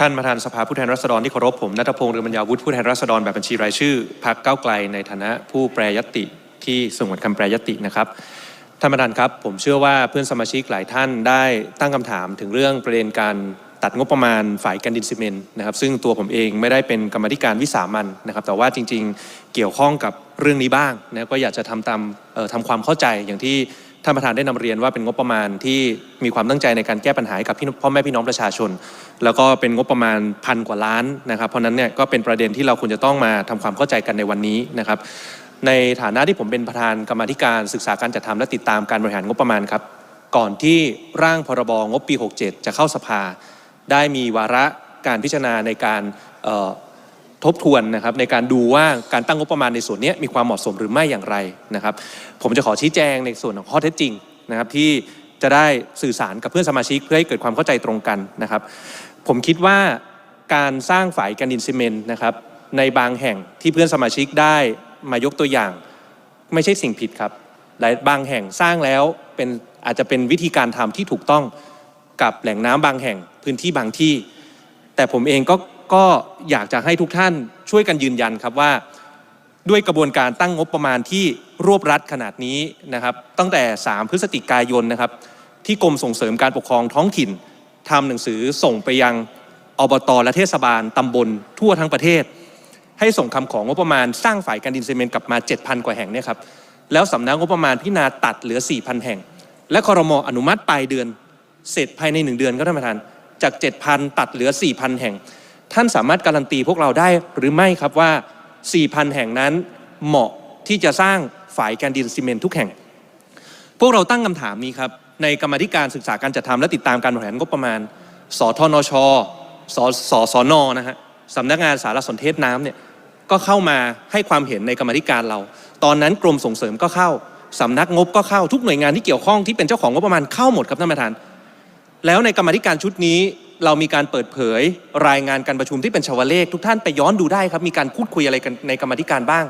ท่านประธานสภาผู้แทนราษฎรที่เคารพผมนัทพงศ์เรืองปัญญาวุฒิผู้แทนราษฎรแบบบัญชีรายชื่อพรรคก้าไกลในฐานะผู้แปรยติที่สงวนคำแปรยตินะครับท่านประธานครับ ผมเชื่อว่าเพื่อนสมาชิกหลายท่านได้ตั้งคำถามถึงเรื่องประเด็นการตัดงบประมาณฝ่ายการดินซีเมนต์นะครับ ซึ่งตัวผมเองไม่ได้เป็นกรรมธิการวิสามันนะครับ แต่ว่าจริง ๆ เกี่ยวข้องกับเรื่องนี้บ้างนะก็อยากจะทำตามทำความเข้าใจอย่างที่ ท่านประธานได้นำเรียนว่าเป็นงบประมาณที่มีความตั้งใจในการแก้ปัญหาให้กับพี่พ่อแม่พี่น้องประชาชน แล้วก็เป็นงบประมาณพันกว่าล้านนะครับ เพราะนั้นเนี่ยก็เป็นประเด็นที่เราควรจะต้องมาทำความเข้าใจกันในวันนี้นะครับ ในฐานะที่ผมเป็นประธานกรรมธิการศึกษาการจัดทำและติดตามการบริหารงบประมาณครับ ก่อนที่ร่างพรบงบปี 67 จะเข้าสภา ได้มีวาระการพิจารณาในการเอ่อ ทบทวนนะครับในการดูว่าการตั้งงบประมาณในส่วนนี้มีความเหมาะสมหรือไม่อย่างไรนะครับ ผมจะขอชี้แจงในส่วนของข้อเท็จจริงนะครับที่จะได้สื่อสารกับเพื่อนสมาชิกเพื่อให้เกิดความเข้าใจตรงกันนะครับ ผมคิดว่าการสร้างฝายกันดินซีเมนต์นะครับในบางแห่งที่เพื่อนสมาชิกได้มายกตัวอย่าง ไม่ใช่สิ่งผิดครับหลายบางแห่งสร้างแล้วเป็นอาจจะเป็นวิธีการทำที่ถูกต้องกับแหล่งน้ำบางแห่งพื้นที่บางที่ แต่ผมเองก็ ก็อยากจะให้ทุกท่านช่วยกันยืนยันครับว่า ด้วยกระบวนการตั้งงบประมาณที่รวบรัดขนาดนี้นะครับ ตั้งแต่ 3 พฤศจิกายนนะครับ ที่กรมส่งเสริมการปกครองท้องถิ่นทำหนังสือส่งไปยังอบตและเทศบาลตำบลทั่วทั้งประเทศ ให้ส่งคำของงบประมาณสร้างฝ่ายการดินซีเมนต์กลับมา 7,000 กว่าแห่งเนี่ยครับแล้วสำนักงบประมาณพิจารณาตัดเหลือ 4,000 แห่ง และคอรมออนุมัติปลายเดือน เสร็จภายใน 1 เดือนก็ท่านประธาน จาก 7,000 ตัดเหลือ 4,000 แห่ง ท่านสามารถการันตีพวกเราได้หรือไม่ครับว่า 4,000 แห่งนั้นเหมาะที่จะสร้างฝ่ายการดินซีเมนต์ทุกแห่ง พวกเราตั้งคำถามนี้ครับ ในกรรมธิการศึกษาการจัดทำและติดตามการบริหารงบประมาณ สทนช สสสนนะฮะสำนักงานสารสนเทศน้ำเนี่ยก็เข้ามาให้ความเห็นในกรรมธิการเรา ตอนนั้นกรมส่งเสริมก็เข้าสำนักงบก็เข้าทุกหน่วยงานที่เกี่ยวข้องที่เป็นเจ้าของงบประมาณเข้าหมดครับท่านประธาน แล้วในกรรมธิการชุดนี้ เรามีการเปิดเผยรายงานการประชุมที่เป็นชาวเลข ทุกท่านไปย้อนดูได้ครับ มีการพูดคุยอะไรกันในกรรมธิการบ้าง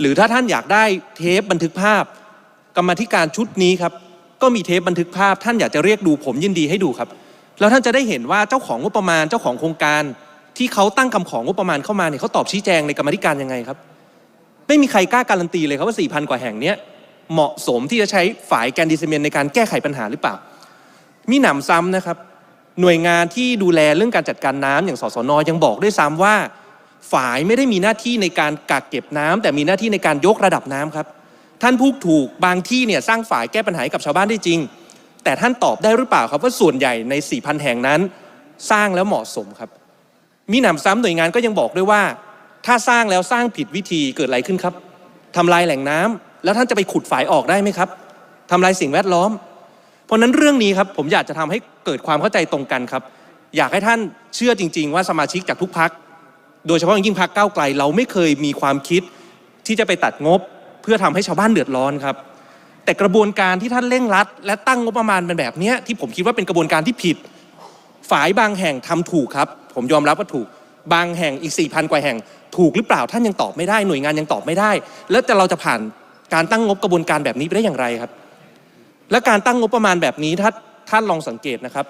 หรือถ้าท่านอยากได้เทปบันทึกภาพ กรรมธิการชุดนี้ครับ ก็มีเทปบันทึกภาพ ท่านอยากจะเรียกดูผมยินดีให้ดูครับ แล้วท่านจะได้เห็นว่าเจ้าของงบประมาณเจ้าของโครงการ ที่เขาตั้งคำของงบประมาณเข้ามาเนี่ยเขาตอบชี้แจงในกรรมธิการยังไงครับ ไม่มีใครกล้าการันตีเลยครับว่า4,000กว่าแห่งเนี้ยเหมาะสมที่จะใช้ฝ่ายแกนดิสเมนในการแก้ไขปัญหาหรือเปล่า มีหนำซ้ำนะครับ หน่วยงานที่ดูแลเรื่องการจัดการน้ำอย่างสสนยังบอกด้วยซ้ำว่าฝ่ายไม่ได้มีหน้าที่ในการกักเก็บน้ำแต่มีหน้าที่ในการยกระดับน้ำครับ ท่านพูดถูกบางที่เนี่ยสร้างฝ่ายแก้ปัญหาให้กับชาวบ้านได้จริง แต่ท่านตอบได้หรือเปล่าครับว่าส่วนใหญ่ใน 4,000 แห่งนั้น สร้างแล้วเหมาะสมครับ มีหนำซ้ำหน่วยงานก็ยังบอกด้วยว่า ถ้าสร้างแล้วสร้างผิดวิธีเกิดอะไรขึ้นครับทำลายแหล่งน้ำแล้วท่านจะไปขุดฝายออกได้ไหมครับทำลายสิ่งแวดล้อม เพราะนั้นเรื่องนี้ครับผมอยากจะทำให้เกิดความเข้าใจตรงกันครับ อยากให้ท่านเชื่อจริง ๆ ว่าสมาชิกจากทุกพัก โดยเฉพาะยิ่งพักก้าวไกล เราไม่เคยมีความคิดที่จะไปตัดงบ เพื่อทำให้ชาวบ้านเดือดร้อนครับ แต่กระบวนการที่ท่านเร่งรัด และตั้งงบประมาณเป็นแบบนี้ที่ผมคิดว่าเป็นกระบวนการที่ผิด ฝ่ายบางแห่งทำถูกครับ ผมยอมรับว่าถูกบางแห่งอีก 4,000 กว่าแห่งถูกหรือเปล่าท่านยังตอบไม่ได้หน่วยงานยังตอบไม่ได้ แล้วจะเราจะผ่านการตั้งงบกระบวนการแบบนี้ไปได้อย่างไรครับ และการตั้งงบประมาณแบบนี้ถ้าท่านลองสังเกตนะครับ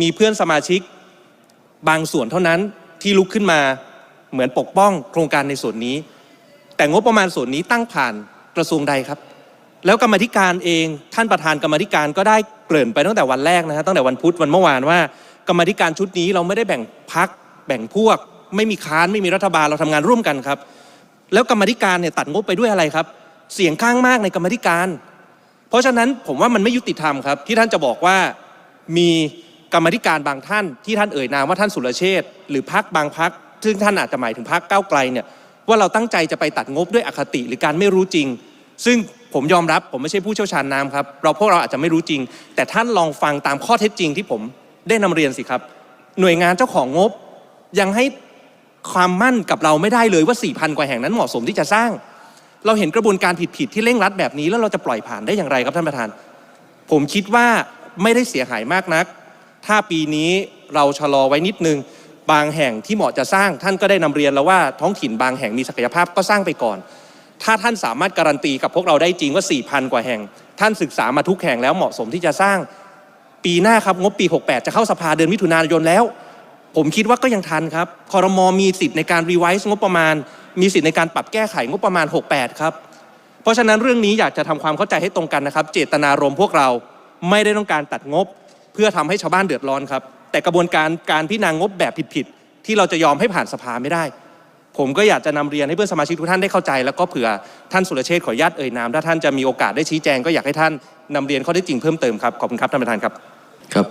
มีเพื่อนสมาชิกบางส่วนเท่านั้นที่ลุกขึ้นมาเหมือนปกป้องโครงการในส่วนนี้ แต่งบประมาณส่วนนี้ตั้งผ่านกระทรวงใดครับ แล้วกรรมธิการเองท่านประธานกรรมธิการก็ได้เกริ่นไปตั้งแต่วันแรกนะฮะตั้งแต่วันพุธวันเมื่อวานว่า กรรมธิการชุดนี้เราไม่ได้แบ่งพักแบ่งพวก ไม่มีค้านไม่มีรัฐบาลเราทำงานร่วมกันครับ แล้วกรรมธิการเนี่ยตัดงบไปด้วยอะไรครับ เสียงข้างมากในกรรมธิการ เพราะฉะนั้นผมว่ามันไม่ยุติธรรมครับ ที่ท่านจะบอกว่ามีกรรมธิการบางท่าน ที่ท่านเอ่ยนามว่าท่านสุรเชษหรือพักบางพักซึ่งท่านอาจจะหมายถึงพักก้าวไกลเนี่ยว่าเราตั้งใจจะไปตัดงบด้วยอคติหรือการไม่รู้จริง ซึ่งผมยอมรับผมไม่ใช่ผู้เชี่ยวชาญน้ำครับเราพวกเราอาจจะไม่รู้จริง แต่ท่านลองฟังตามข้อเท็จจริงที่ผมได้นำเรียนสิครับ หน่วยงานเจ้าของงบยังให้ความมั่นกับเราไม่ได้เลยว่า4,000กว่าแห่งนั้นเหมาะสมที่จะสร้าง เราเห็นกระบวนการผิดๆที่เร่งรัดแบบนี้แล้วเราจะปล่อยผ่านได้อย่างไรครับท่านประธาน ผมคิดว่าไม่ได้เสียหายมากนัก ถ้าปีนี้เราชะลอไว้นิดนึง บางแห่งที่เหมาะจะสร้างท่านก็ได้นำเรียนแล้วว่าท้องถิ่นบางแห่งมีศักยภาพก็สร้างไปก่อน ถ้าท่านสามารถการันตีกับพวกเราได้จริงว่า 4,000 กว่าแห่ง ท่านศึกษามาทุกแห่งแล้วเหมาะสมที่จะสร้างปีหน้าครับงบปี 68 จะเข้าสภาเดือนมิถุนายนแล้ว ผมคิดว่าก็ยังทันครับคอรมอมีสิทธิ์ในการรีไวซ์งบประมาณ มีสิทธิ์ในการปรับแก้ไขงบประมาณ 68 ครับ เพราะฉะนั้นเรื่องนี้อยากจะทำความเข้าใจให้ตรงกันนะครับ เจตนารมณ์พวกเราไม่ได้ต้องการตัดงบ เพื่อทำให้ชาวบ้านเดือดร้อนครับ แต่กระบวนการการพิจารณางบแบบผิดๆที่เราจะยอมให้ผ่านสภาไม่ได้ ผมก็อยากจะนำเรียนให้เพื่อนสมาชิกทุกท่านได้เข้าใจ แล้วก็เผื่อท่านสุรเชษฐ์ขออนุญาตเอ่ยนามถ้าท่านจะมีโอกาสได้ชี้แจงก็อยากให้ท่านนำเรียนข้อเท็จจริงเพิ่มเติมครับขอบคุณครับท่านประธานครับครับ